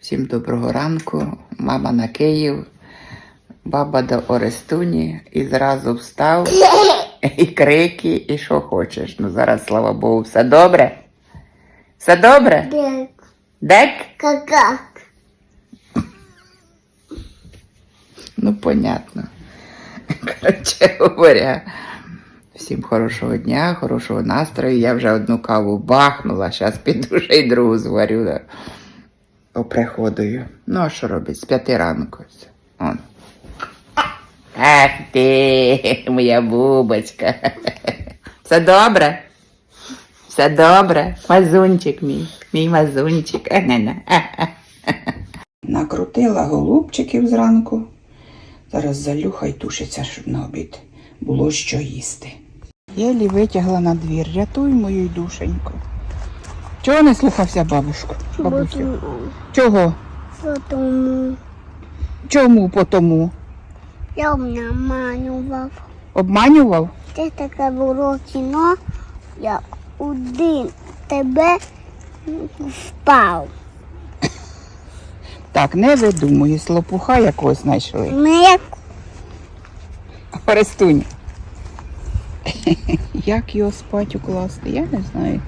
Всім доброго ранку. Мама на Київ, баба до Орестуні і зразу встав, і крики, і що хочеш. Ну зараз, слава Богу, все добре? Все добре? Бег. Дек? Какак. Ну, понятно. Коротше говоря, всім хорошого дня, хорошого настрою. Я вже одну каву бахнула, зараз піду ще й другу зварю. Да. Поприходую. Ну, а що робить? З п'яти ранку. Он. Ах ти, моя бубочка. Все добре? Все добре? Мазунчик мій, мій мазунчик. Накрутила голубчиків зранку. Зараз залюха й тушиться, щоб на обід було що їсти. Єлі витягла на двір. Рятуй мою душеньку. Чого не слухався бабушку? Бабусю? Чого? Потому Чому потому? я обманював. Обманював? Це таке було кіно, як один тебе впав. Так, не видумуй, слопуха якогось знайшли. Ми як Орестунь. Як його спать укласти? Я не знаю.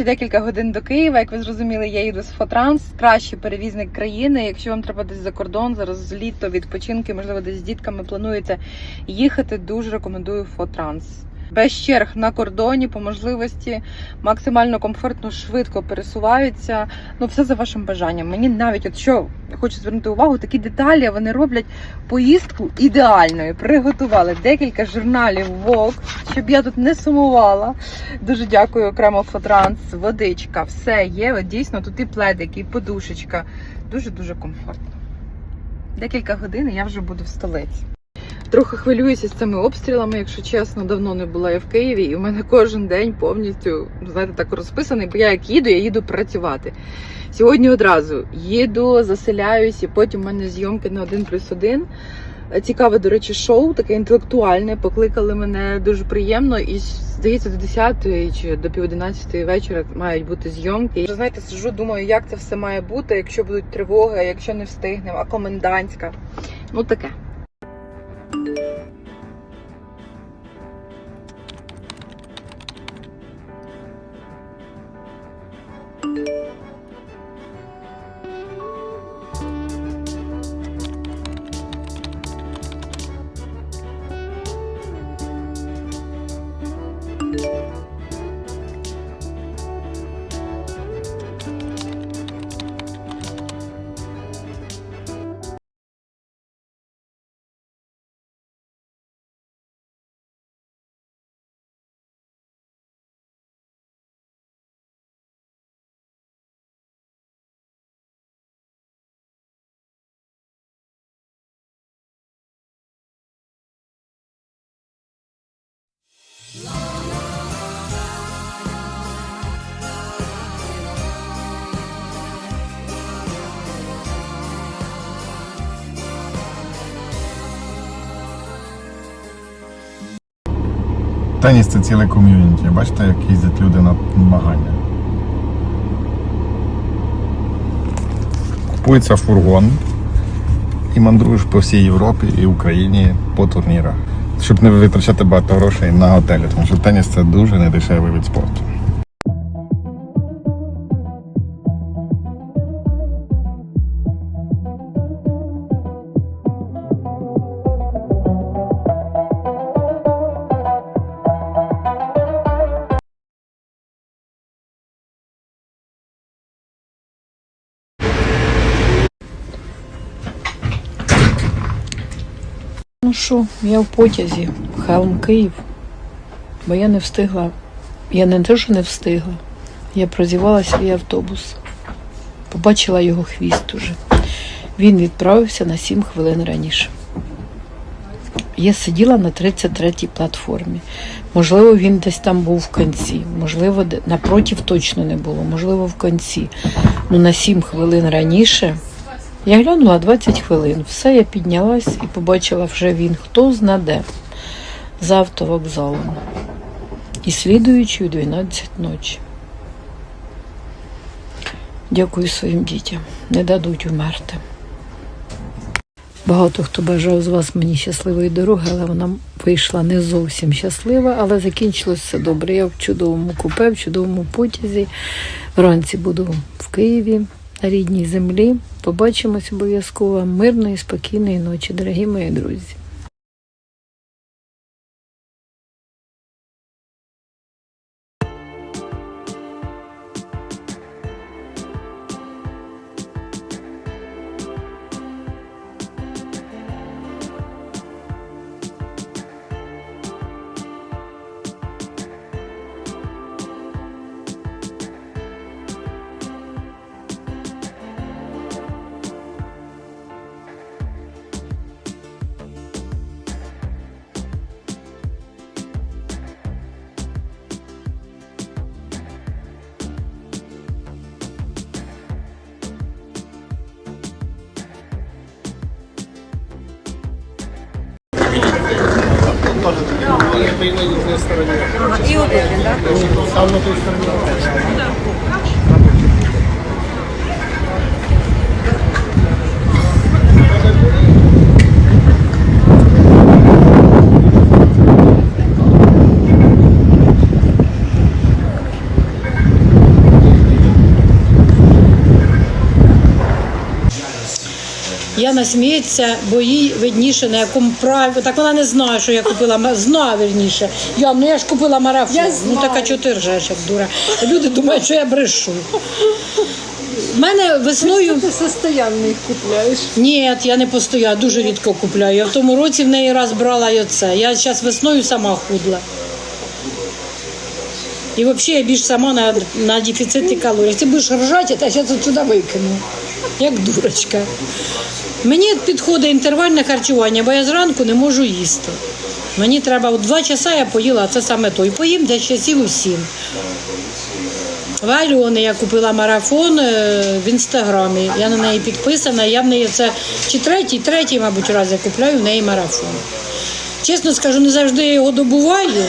Ще декілька годин до Києва. Як ви зрозуміли, я їду з Фотранс, кращий перевізник країни. Якщо вам треба десь за кордон, зараз літо, відпочинки, можливо, десь з дітками плануєте їхати, дуже рекомендую Фотранс. Без черг на кордоні, по можливості, максимально комфортно, швидко пересуваються. Ну, все за вашим бажанням. Мені навіть, от що хочу звернути увагу, такі деталі вони роблять поїздку ідеальною. Приготували декілька журналів Vogue, щоб я тут не сумувала. Дуже дякую окремо Фотранс, водичка, все є. От дійсно тут і пледик, і подушечка. Дуже дуже комфортно. Декілька годин і я вже буду в столиці. Трохи хвилююся з цими обстрілами, якщо чесно, давно не була я в Києві, і в мене кожен день повністю, знаєте, так розписаний, бо я як їду, я їду працювати. Сьогодні одразу їду, заселяюсь, і потім в мене зйомки на один плюс один. Цікаве, до речі, шоу, таке інтелектуальне. Покликали мене дуже приємно. І здається, до 10 чи до пів 11 вечора мають бути зйомки. Вже знаєте, сижу, думаю, як це все має бути, якщо будуть тривоги, якщо не встигнемо, а комендантська. Ну таке. Теніс це ціле ком'юніті. Бачите, як їздять люди на змагання. Купується фургон і мандруєш по всій Європі і Україні по турнірах. Щоб не витрачати багато грошей на готелі, тому що теніс це дуже недешевий вид спорту. Ну що, я в потязі, Хелм Київ. Бо я не встигла. Я не те, що не встигла. Я прозівала свій автобус. Побачила його хвіст уже. він відправився на 7 хвилин раніше. Я сиділа на 33-й платформі. Можливо, він десь там був в кінці. Можливо, напротив точно не було, можливо, в кінці. Ну, на 7 хвилин раніше я глянула 20 хвилин. Все, я піднялась і побачила вже він, хто знаде, за автовокзалом. І слідуючи у 12 ночі. Дякую своїм дітям. Не дадуть умерти. Багато хто бажав з вас мені щасливої дороги, але вона вийшла не зовсім щаслива, але закінчилось все добре. Я в чудовому купе, в чудовому потязі. Вранці буду в Києві рідній землі. Побачимось обов'язково. Мирної, спокійної ночі, дорогі мої друзі. И удобен, да? Там на той стороне. Яна сміється, бо їй видніше на якому праві. Так вона не знає, що я купила. Знає вірніше. Я, ну я ж купила марафон. Я ну така чого ти як дура. Люди думають, що я брешу. У мене весною. Ти постоянно їх купляєш. Ні, я не постою, дуже рідко купляю. Я в тому році в неї раз брала і оце. Я зараз весною сама худла. І взагалі я більш сама на, на дефіциті калорій. Ти будеш ржати, та я зараз сюди викину. Як дурочка. Мені підходить інтервальне харчування, бо я зранку не можу їсти. Мені треба у два часа я поїла, а це саме той. Поїм десь часів у сім. В Альони я купила марафон е, в інстаграмі. Я на неї підписана. Я в неї це чи третій, третій, мабуть, раз я купляю в неї марафон. Чесно скажу, не завжди я його добуваю.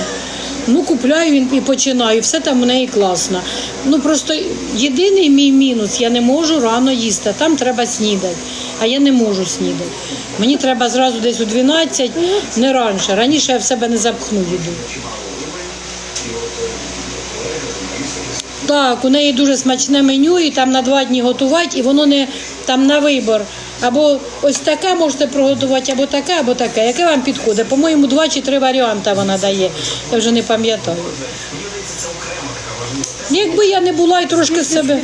Ну, купляю він і починаю. Все там у неї класно. Ну просто єдиний мій мінус, я не можу рано їсти. Там треба снідати. А я не можу снідати. Мені треба зразу десь у 12, не раніше. Раніше я в себе не запхну їду. Так, у неї дуже смачне меню, і там на два дні готувати, і воно не там на вибор. Або ось таке можете приготувати, або таке, або таке. Яке вам підходить? По-моєму, два чи три варіанти вона дає. Я вже не пам'ятаю. Якби я не була і трошки в себе.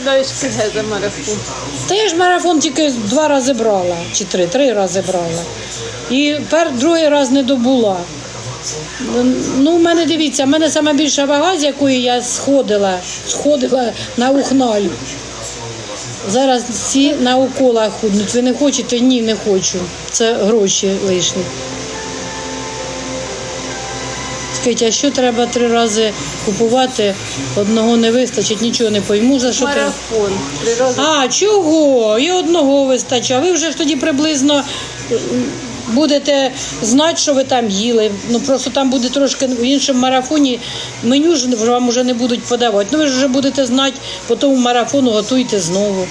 Та я ж марафон тільки два рази брала, чи три, три рази брала. І пер, другий раз не добула. Ну, у мене дивіться, в мене сама більша вага, з якої я сходила, сходила на ухналь. Зараз всі на уколах худнуть. Ви не хочете? Ні, не хочу. Це гроші лишні. Скажіть, а що треба три рази купувати? Одного не вистачить, нічого не пойму, за що треба. Марафон. Три рази. А, чого? І одного вистачає. Ви вже ж тоді приблизно будете знати, що ви там їли. Ну просто там буде трошки в іншому марафоні. Меню ж вам вже не будуть подавати. Ну ви ж вже будете знати, по тому марафону готуйте знову.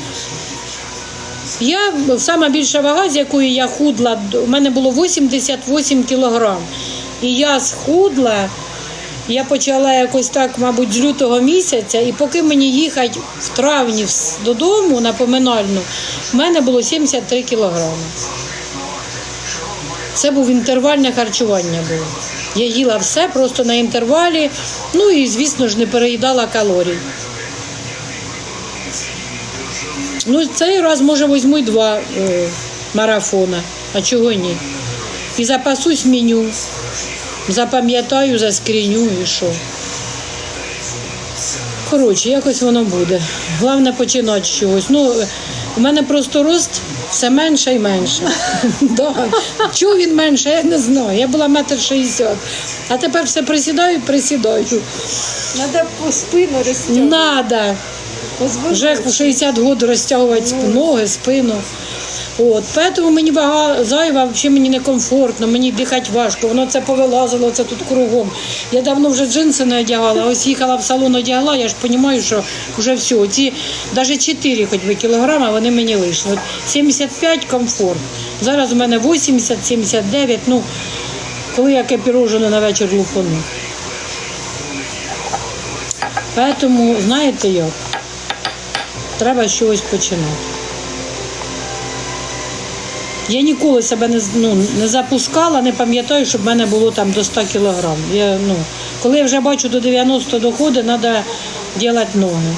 Я сама більша вага, з якої я худла, у мене було 88 кілограм. І я схудла. Я почала якось так, мабуть, з лютого місяця, і поки мені їхати в травні додому на поминальну, в мене було 73 кілограми. Це був інтервальне харчування було. Я їла все просто на інтервалі, ну і, звісно ж, не переїдала калорій. Ну, цей раз, може, візьму два е, марафона, а чого ні. І запасусь меню. Запам'ятаю, заскріню і що. Коротше, якось воно буде. Головне починати з чогось. Ну, у мене просто рост Все менше і менше. Чого він менше, я не знаю. Я була метр шістдесят. А тепер все присідаю, присідаю. Треба по спину розтягнути. Надо. Вже в 60 років розтягувати ноги, спину. От, тому мені вага зайва, взагалі мені некомфортно, мені дихати важко, воно це повилазило, це тут кругом. Я давно вже джинси не одягала, ось їхала в салон, одягла, я ж розумію, що вже все. Ці навіть 4 хоч би кілограма, вони мені лишні. От 75 комфорт. Зараз у мене 80, 79, ну, коли я кепірожену на вечір лупану. Тому, знаєте як, треба чогось починати. Я ніколи себе не, ну, не запускала, не пам'ятаю, щоб в мене було там до 100 кілограм. Я, ну, коли я вже бачу до 90 доходить, треба робити ноги.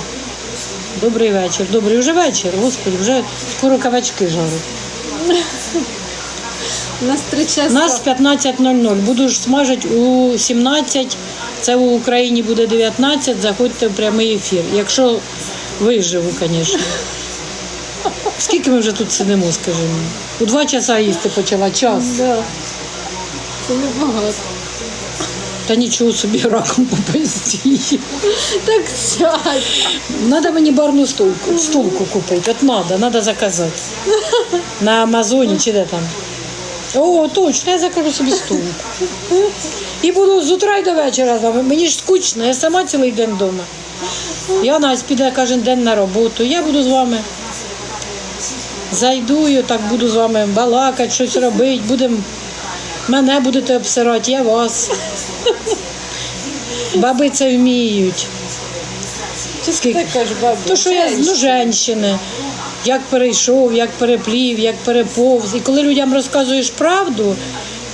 Добрий вечір. Добрий вже вечір, господи, вже скоро кавачки жарять. Нас три часа. Нас 15.00. Буду ж смажити у 17, це в Україні буде 19, заходьте в прямий ефір. Якщо виживу, звісно. Скільки ми вже тут сидимо, скажи мені? У два часа їсти почала час. Да. Це небагато. Та нічого собі раком попиздіє. Так сядь. Надо мені барну стулку, стулку купити. От надо, надо заказати. На Амазоні чи де там. О, точно, я закажу собі стулку. І буду з утра й до вечора з вами. Мені ж скучно, я сама цілий день вдома. Я Настя піде кожен день на роботу. Я буду з вами. Зайду, і так буду з вами балакати, щось робити, будемо. Мене будете обсирати, я вас. Баби це вміють. Скільки? Ж баба. То, що я ну, женщини, як перейшов, як переплів, як переповз. І коли людям розказуєш правду,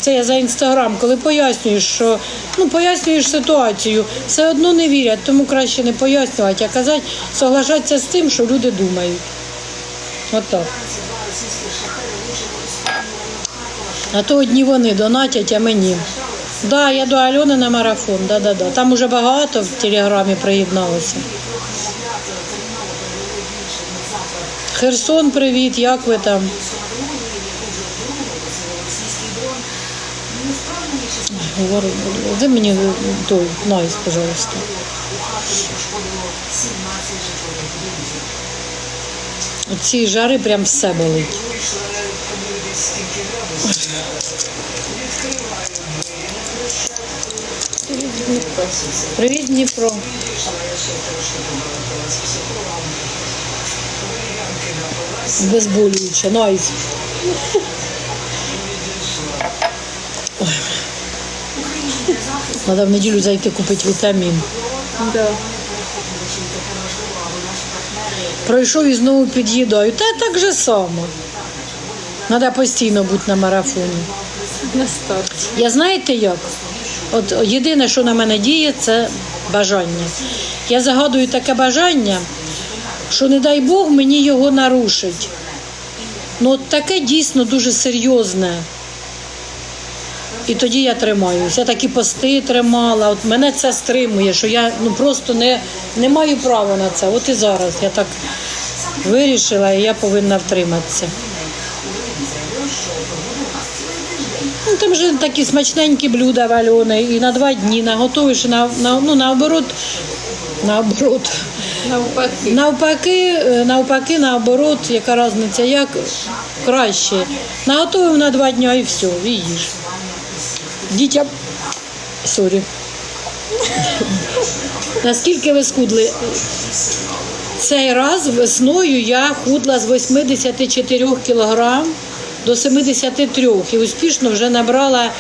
це я за інстаграм, коли пояснюєш, що ну пояснюєш ситуацію, все одно не вірять, тому краще не пояснювати, а казати, соглашатися з тим, що люди думають. Отак. А то одні вони донатять, а мені. Да, я до Альони на марафон, да, да, да. Там уже багато в телеграмі приєдналося. Херсон, привіт, як ви там? Говорю, де мені той найс, пожалуйста. Ці жари прям все болить. Привіт, Дніпро. Безболююче, найс. Ой. Надо в неділю зайти купити вітамін. Да. Пройшов і знову під'їдаю. Та так же само. Треба постійно бути на марафоні. На старт. Я знаєте як? От єдине, що на мене діє, це бажання. Я загадую таке бажання, що не дай Бог мені його нарушить. Ну, от таке дійсно дуже серйозне. І тоді я тримаюся. Я такі пости тримала. От мене це стримує, що я ну просто не, не маю права на це. От і зараз я так вирішила, і я повинна втриматися. Ну, там же такі смачненькі блюда вальони, і на два дні наготуєш, і на, на, ну, наоборот, наоборот. Навпаки. Навпаки, е, навпаки, наоборот, яка різниця, як краще. Наготовив на два дні і все, і їж. Дітям, сорі. Наскільки ви скудли? Цей раз весною я худла з 84 кілограм до 73 і успішно вже набрала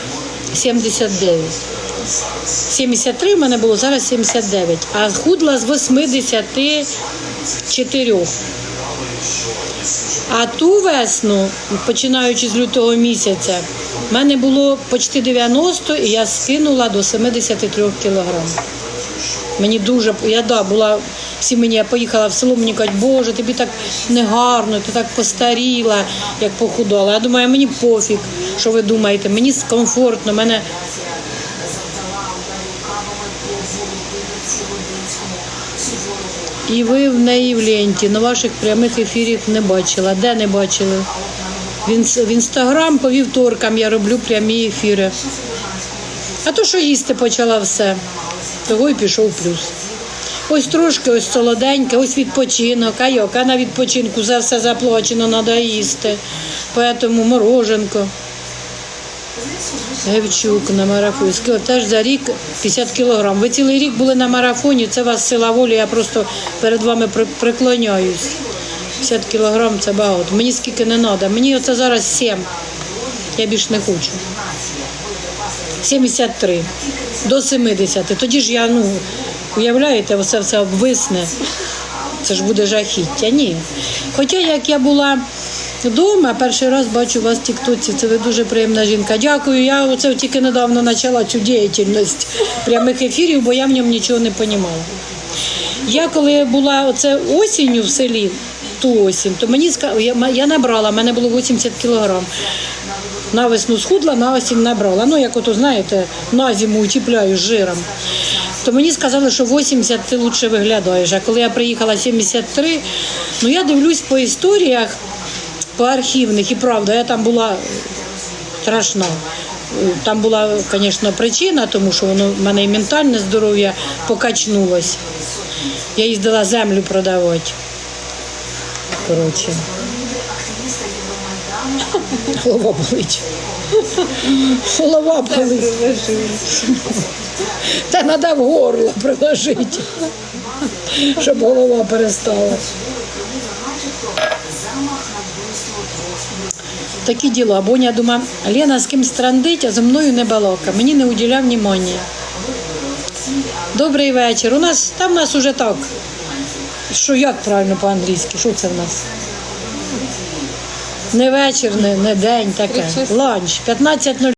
79. 73 в мене було, зараз 79, а худла з 84. А ту весну, починаючи з лютого місяця, в мене було почти 90 і я скинула до 73 кілограм. Мені дуже я да, була всі мені, я поїхала в село, мені кажуть, Боже, тобі так негарно, ти так постаріла, як похудала. Я думаю, мені пофіг, що ви думаєте, мені комфортно, мене І ви в неї в ленті, на ваших прямих ефірів не бачила. Де не бачили? В, інстаграм по вівторкам я роблю прямі ефіри. А то, що їсти почала все, того й пішов плюс. Ось трошки, ось солоденьке, ось відпочинок, а йок, а на відпочинку за все заплачено, треба їсти. Поэтому мороженко. Гевчук на марафоні. Теж за рік 50 кілограм. Ви цілий рік були на марафоні, це вас сила волі, я просто перед вами при- преклоняюсь. 50 кілограм це багато. Мені скільки не треба. Мені оце зараз 7. Я більш не хочу. 73 до 70. Тоді ж я, ну, уявляєте, оце все обвисне. Це ж буде жахіття. Ні. Хоча як я була вдома, перший раз бачу вас в Тіктоці, це ви дуже приємна жінка. Дякую. Я оце тільки недавно почала цю діяльність прямих ефірів, бо я в ньому нічого не розуміла. Я коли була оце осінню в селі, ту осінь, то мені я, набрала, в мене було 80 кілограм. На весну схудла, на осінь набрала. Ну, як ото, знаєте, на зиму утіпляю жиром. То мені сказали, що 80 ти лучше виглядаєш. А коли я приїхала 73, ну я дивлюсь по історіях, по архівних, і правда, я там була страшна. Там була, звісно, причина, тому що воно в мене і ментальне здоров'я покачнулось. Я їздила землю продавати. Коротше. Голова болить. Голова болить. Та треба в горло приложити, щоб голова перестала. Такі діла. Боня думає, Лена з ким страндить, а зі мною не балака. Мені не уділяв внимання. Добрий вечір. У нас там у нас уже так. Що як правильно по-англійськи? Що це в нас? Не вечір, не, не день таке. Ланч. 15.00